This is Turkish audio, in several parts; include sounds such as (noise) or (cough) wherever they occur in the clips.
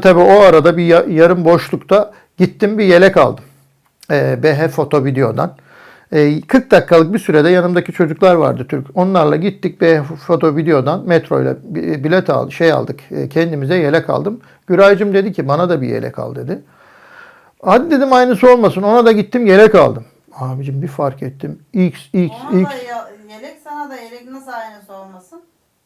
Tabii o arada bir ya- yarım boşlukta gittim bir yelek aldım. Ee, BH Foto Video'dan. Ee, 40 dakikalık bir sürede yanımdaki çocuklar vardı Türk. Onlarla gittik BH Foto Video'dan metroyla bi- bilet aldık, şey aldık. Ee, kendimize yelek aldım. Güraycığım dedi ki bana da bir yelek al dedi. Hadi dedim aynısı olmasın. Ona da gittim yelek aldım. Abicim bir fark ettim. X, X, Ona X. da yelek sana da yelek nasıl aynısı olmasın?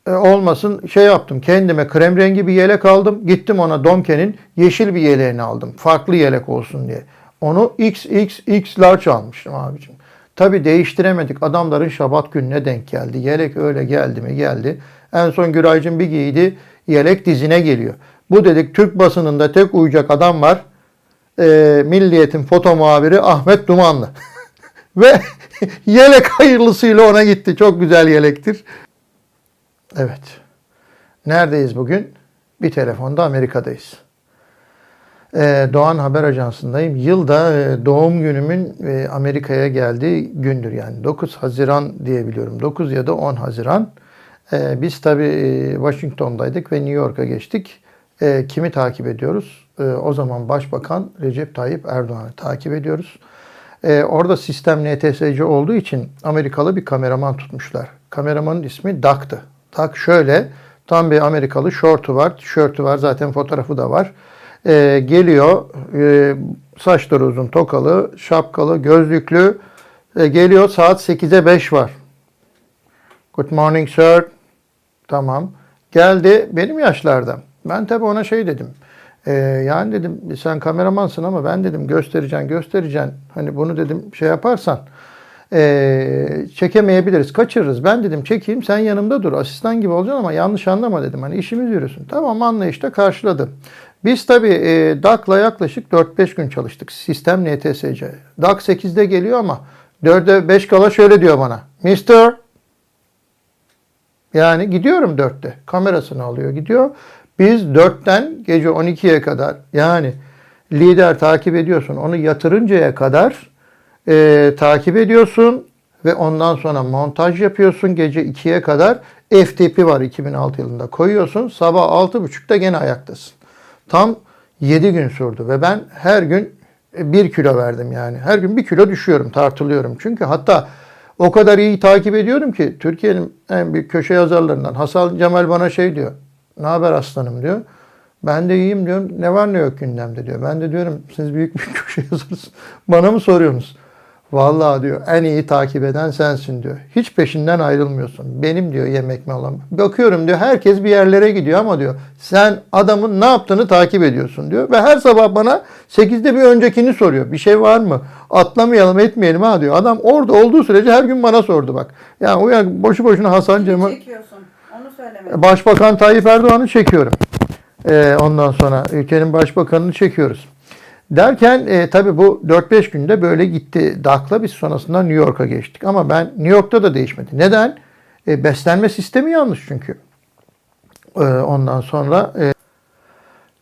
E, olmasın şey yaptım kendime krem rengi bir yelek aldım gittim ona Domke'nin yeşil bir yeleğini aldım farklı yelek olsun diye. Onu XXX large almıştım abicim. Tabi değiştiremedik adamların şabat gününe denk geldi. Yelek öyle geldi mi geldi. En son Güraycığım bir giydi yelek dizine geliyor. Bu dedik Türk basınında tek uyacak adam var. E, Milliyet'in foto muhabiri Ahmet Dumanlı. (laughs) Ve (laughs) yelek hayırlısıyla ona gitti. Çok güzel yelektir Evet. Neredeyiz bugün? Bir telefonda Amerika'dayız. Ee, Doğan Haber Ajansı'ndayım. Yılda e, doğum günümün e, Amerika'ya geldiği gündür. Yani 9 Haziran diyebiliyorum. 9 ya da 10 Haziran. Ee, biz tabii e, Washington'daydık ve New York'a geçtik. Ee, kimi takip ediyoruz? Ee, o zaman Başbakan Recep Tayyip Erdoğan'ı takip ediyoruz. Ee, orada sistem NTSC olduğu için Amerikalı bir kameraman tutmuşlar. Kameramanın ismi Duck'tı. Duck şöyle, tam bir Amerikalı şortu var, tişörtü var, zaten fotoğrafı da var. Ee, geliyor, e, saçları uzun, tokalı, şapkalı, gözlüklü. Ee, geliyor, saat 8'e 5 var. Good morning sir. Tamam. Geldi benim yaşlarda. Ben tabii ona şey dedim. Ee, yani dedim sen kameramansın ama ben dedim göstereceksin göstereceksin. Hani bunu dedim şey yaparsan ee, çekemeyebiliriz. Kaçırırız. Ben dedim çekeyim sen yanımda dur. Asistan gibi olacaksın ama yanlış anlama dedim. Hani işimiz yürüsün. Tamam anlayışla karşıladı. Biz tabii e, DAC'la yaklaşık 4-5 gün çalıştık. Sistem NTSC. DAC 8'de geliyor ama 4'e 5 kala şöyle diyor bana. Mister yani gidiyorum dörtte. Kamerasını alıyor gidiyor. Biz dörtten gece 12'ye kadar yani lider takip ediyorsun. Onu yatırıncaya kadar e, takip ediyorsun ve ondan sonra montaj yapıyorsun gece 2'ye kadar. FTP var 2006 yılında koyuyorsun. Sabah 6.30'da gene ayaktasın. Tam 7 gün sürdü ve ben her gün 1 kilo verdim yani. Her gün 1 kilo düşüyorum, tartılıyorum. Çünkü hatta o kadar iyi takip ediyorum ki Türkiye'nin en büyük köşe yazarlarından Hasan Cemal bana şey diyor. Ne haber aslanım diyor. Ben de iyiyim diyorum. Ne var ne yok gündemde diyor. Ben de diyorum siz büyük bir (laughs) köşe yazarısınız. Bana mı soruyorsunuz? Vallahi diyor en iyi takip eden sensin diyor. Hiç peşinden ayrılmıyorsun. Benim diyor yemek mi alan. Bakıyorum diyor herkes bir yerlere gidiyor ama diyor sen adamın ne yaptığını takip ediyorsun diyor. Ve her sabah bana 8'de bir öncekini soruyor. Bir şey var mı? Atlamayalım etmeyelim ha diyor. Adam orada olduğu sürece her gün bana sordu bak. Yani o yani boşu boşuna Hasan Cemal... Çekiyorsun. Onu. Başbakan Tayyip Erdoğan'ı çekiyorum. Ee, ondan sonra ülkenin başbakanını çekiyoruz. Derken e, tabii bu 4-5 günde böyle gitti DAC'la biz sonrasında New York'a geçtik. Ama ben New York'ta da değişmedi. Neden? E, beslenme sistemi yanlış çünkü. E, ondan sonra e,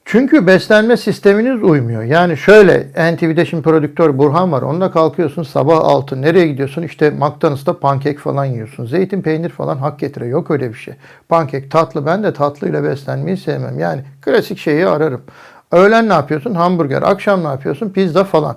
çünkü beslenme sisteminiz uymuyor. Yani şöyle NTV'de şimdi prodüktör Burhan var. Onunla kalkıyorsun sabah 6 nereye gidiyorsun? İşte McDonald's'ta pankek falan yiyorsun. Zeytin peynir falan hak getire. Yok öyle bir şey. Pankek tatlı. Ben de tatlıyla beslenmeyi sevmem. Yani klasik şeyi ararım. Öğlen ne yapıyorsun? Hamburger. Akşam ne yapıyorsun? Pizza falan.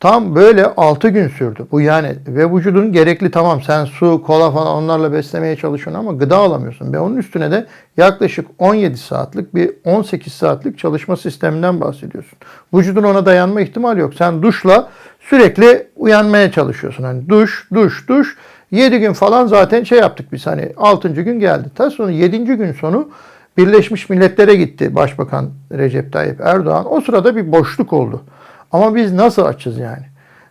Tam böyle 6 gün sürdü. Bu yani ve vücudun gerekli tamam sen su, kola falan onlarla beslemeye çalışıyorsun ama gıda alamıyorsun. Ve onun üstüne de yaklaşık 17 saatlik bir 18 saatlik çalışma sisteminden bahsediyorsun. Vücudun ona dayanma ihtimali yok. Sen duşla sürekli uyanmaya çalışıyorsun. Hani duş, duş, duş. 7 gün falan zaten şey yaptık biz hani 6. gün geldi. Ta sonra 7. gün sonu Birleşmiş Milletler'e gitti Başbakan Recep Tayyip Erdoğan. O sırada bir boşluk oldu. Ama biz nasıl açız yani?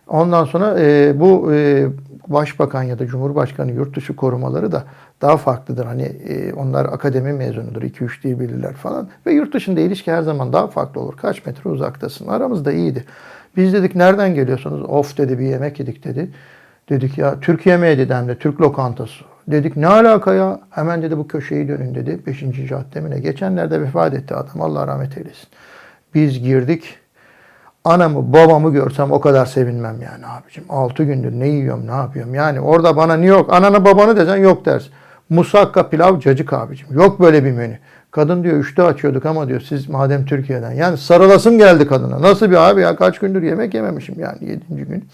Ondan sonra e, bu e, başbakan ya da cumhurbaşkanı yurt dışı korumaları da daha farklıdır. Hani e, onlar akademi mezunudur. 2-3 dil bilirler falan. Ve yurt dışında ilişki her zaman daha farklı olur. Kaç metre uzaktasın. Aramızda iyiydi. Biz dedik nereden geliyorsunuz? Of dedi bir yemek yedik dedi. Dedik ya Türk yemeği dedi de Türk lokantası. Dedik ne alaka ya? Hemen dedi bu köşeyi dönün dedi. 5. cadde mi ne? Geçenlerde vefat etti adam. Allah rahmet eylesin. Biz girdik. Anamı babamı görsem o kadar sevinmem yani abicim. 6 gündür ne yiyorum ne yapıyorum. Yani orada bana ne yok ananı babanı desen yok dersin. Musakka pilav cacık abicim. Yok böyle bir menü. Kadın diyor üçte açıyorduk ama diyor siz madem Türkiye'den. Yani sarılasım geldi kadına. Nasıl bir abi ya kaç gündür yemek yememişim yani yedinci gün.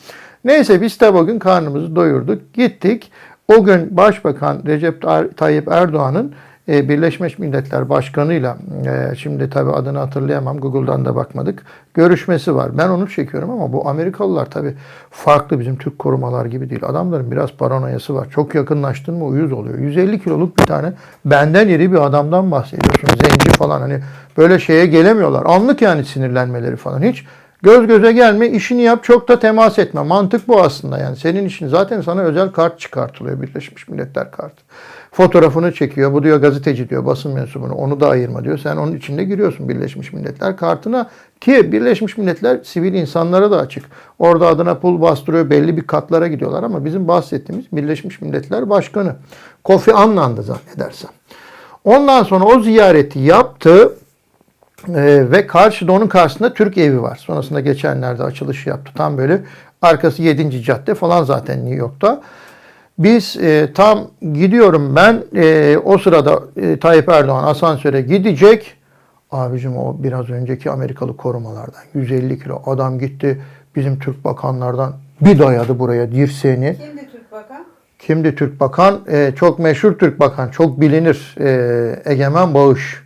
Neyse biz de bugün karnımızı doyurduk. Gittik. O gün Başbakan Recep Tayyip Erdoğan'ın e, Birleşmiş Milletler Başkanı'yla e, şimdi tabii adını hatırlayamam Google'dan da bakmadık. Görüşmesi var. Ben onu çekiyorum ama bu Amerikalılar tabii farklı bizim Türk korumalar gibi değil. Adamların biraz paranoyası var. Çok yakınlaştın mı uyuz oluyor. 150 kiloluk bir tane benden iri bir adamdan bahsediyorsun. Zenci falan hani böyle şeye gelemiyorlar. Anlık yani sinirlenmeleri falan. Hiç Göz göze gelme, işini yap, çok da temas etme. Mantık bu aslında yani. Senin işin zaten sana özel kart çıkartılıyor Birleşmiş Milletler kartı. Fotoğrafını çekiyor. Bu diyor gazeteci diyor, basın mensubunu. Onu da ayırma diyor. Sen onun içinde giriyorsun Birleşmiş Milletler kartına. Ki Birleşmiş Milletler sivil insanlara da açık. Orada adına pul bastırıyor, belli bir katlara gidiyorlar ama bizim bahsettiğimiz Birleşmiş Milletler Başkanı. Kofi Annan'dı zannedersem. Ondan sonra o ziyareti yaptı. Ee, ve karşıda onun karşısında Türk evi var. Sonrasında geçenlerde açılış yaptı. Tam böyle arkası 7. cadde falan zaten New York'ta. Biz e, tam gidiyorum ben e, o sırada e, Tayyip Erdoğan asansöre gidecek. Abicim o biraz önceki Amerikalı korumalardan 150 kilo adam gitti bizim Türk bakanlardan bir dayadı buraya dirseğini. Kimdi Türk Bakan? Kimdi Türk bakan? E, çok meşhur Türk bakan, çok bilinir e, Egemen Bağış.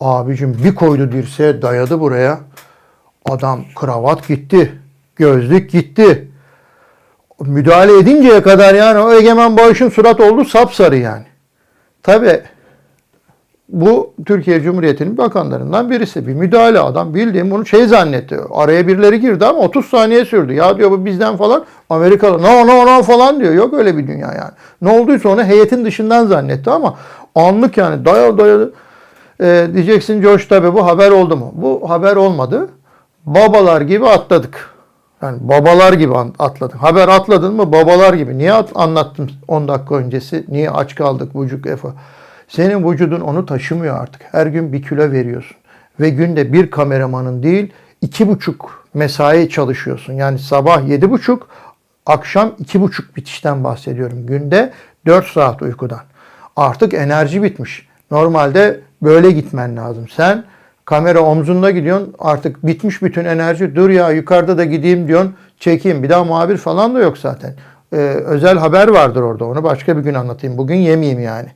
Abicim bir koydu dirseğe dayadı buraya. Adam kravat gitti. Gözlük gitti. Müdahale edinceye kadar yani o Egemen Bağış'ın surat oldu sapsarı yani. Tabi bu Türkiye Cumhuriyeti'nin bakanlarından birisi. Bir müdahale adam bildiğim bunu şey zannetti. Araya birileri girdi ama 30 saniye sürdü. Ya diyor bu bizden falan Amerikalı no no no falan diyor. Yok öyle bir dünya yani. Ne olduysa onu heyetin dışından zannetti ama anlık yani dayalı dayalı. Ee, diyeceksin Coş tabi bu haber oldu mu? Bu haber olmadı. Babalar gibi atladık. Yani babalar gibi atladık. Haber atladın mı babalar gibi. Niye at- anlattım 10 dakika öncesi? Niye aç kaldık vücut efa? Senin vücudun onu taşımıyor artık. Her gün bir kilo veriyorsun. Ve günde bir kameramanın değil iki buçuk mesai çalışıyorsun. Yani sabah yedi buçuk, akşam iki buçuk bitişten bahsediyorum. Günde 4 saat uykudan. Artık enerji bitmiş. Normalde böyle gitmen lazım. Sen kamera omzunda gidiyorsun artık bitmiş bütün enerji. Dur ya yukarıda da gideyim diyorsun çekeyim. Bir daha muhabir falan da yok zaten. Ee, özel haber vardır orada onu başka bir gün anlatayım. Bugün yemeyeyim yani.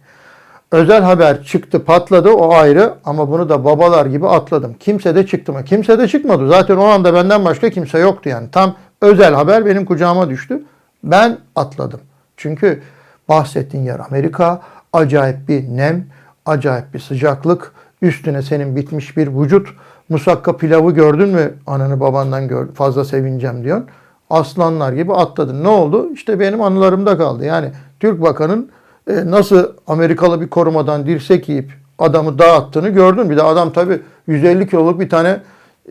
Özel haber çıktı patladı o ayrı ama bunu da babalar gibi atladım. Kimse de çıktı mı? Kimse de çıkmadı. Zaten o anda benden başka kimse yoktu yani. Tam özel haber benim kucağıma düştü. Ben atladım. Çünkü bahsettiğin yer Amerika. Acayip bir nem, acayip bir sıcaklık. Üstüne senin bitmiş bir vücut. Musakka pilavı gördün mü? Ananı babandan gör, fazla sevineceğim diyorsun. Aslanlar gibi atladın. Ne oldu? İşte benim anılarımda kaldı. Yani Türk Bakan'ın e, nasıl Amerikalı bir korumadan dirsek yiyip adamı dağıttığını gördün. Bir de adam tabii 150 kiloluk bir tane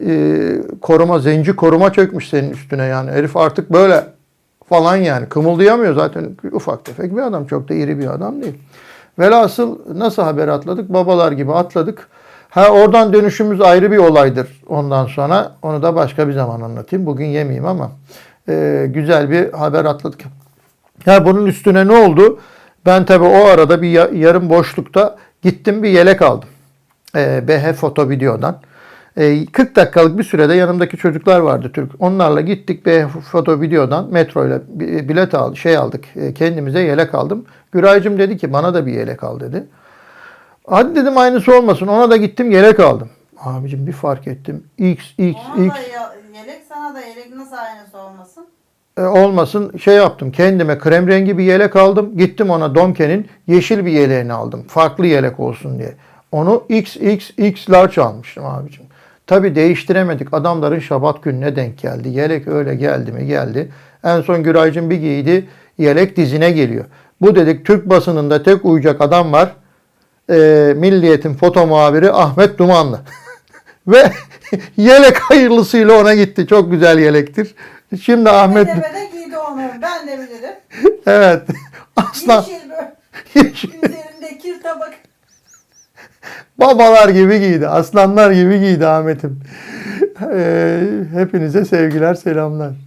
e, koruma, zenci koruma çökmüş senin üstüne yani. Herif artık böyle falan yani. Kımıldayamıyor zaten. Ufak tefek bir adam. Çok da iri bir adam değil. Velhasıl nasıl haber atladık? Babalar gibi atladık. Ha oradan dönüşümüz ayrı bir olaydır ondan sonra. Onu da başka bir zaman anlatayım. Bugün yemeyeyim ama e, güzel bir haber atladık. Ya bunun üstüne ne oldu? Ben tabii o arada bir ya- yarım boşlukta gittim bir yelek aldım. E, BH Foto Video'dan. E, 40 dakikalık bir sürede yanımdaki çocuklar vardı Türk. Onlarla gittik BH Foto Video'dan metroyla bi- bilet al, şey aldık. E, kendimize yelek aldım. Güraycığım dedi ki bana da bir yelek al dedi. Hadi dedim aynısı olmasın. Ona da gittim yelek aldım. Abicim bir fark ettim. X, X, Ona X. da yelek sana da yelek nasıl aynısı olmasın? E, olmasın şey yaptım kendime krem rengi bir yelek aldım. Gittim ona Domke'nin yeşil bir yeleğini aldım. Farklı yelek olsun diye. Onu XXX large almıştım abicim. Tabi değiştiremedik. Adamların şabat gününe denk geldi. Yelek öyle geldi mi geldi. En son Güraycığım bir giydi. Yelek dizine geliyor. Bu dedik Türk basınında tek uyacak adam var. E, Milliyet'in foto muhabiri Ahmet Dumanlı. (laughs) Ve (laughs) yelek hayırlısıyla ona gitti. Çok güzel yelektir. Şimdi Ahmet Bedeve de giydi onu. Ben de bilirim. (laughs) evet aslan Yeşil böyle. yeşil. Üzerinde kir tabak. Babalar gibi giydi. Aslanlar gibi giydi Ahmet'im. Ee, hepinize sevgiler selamlar.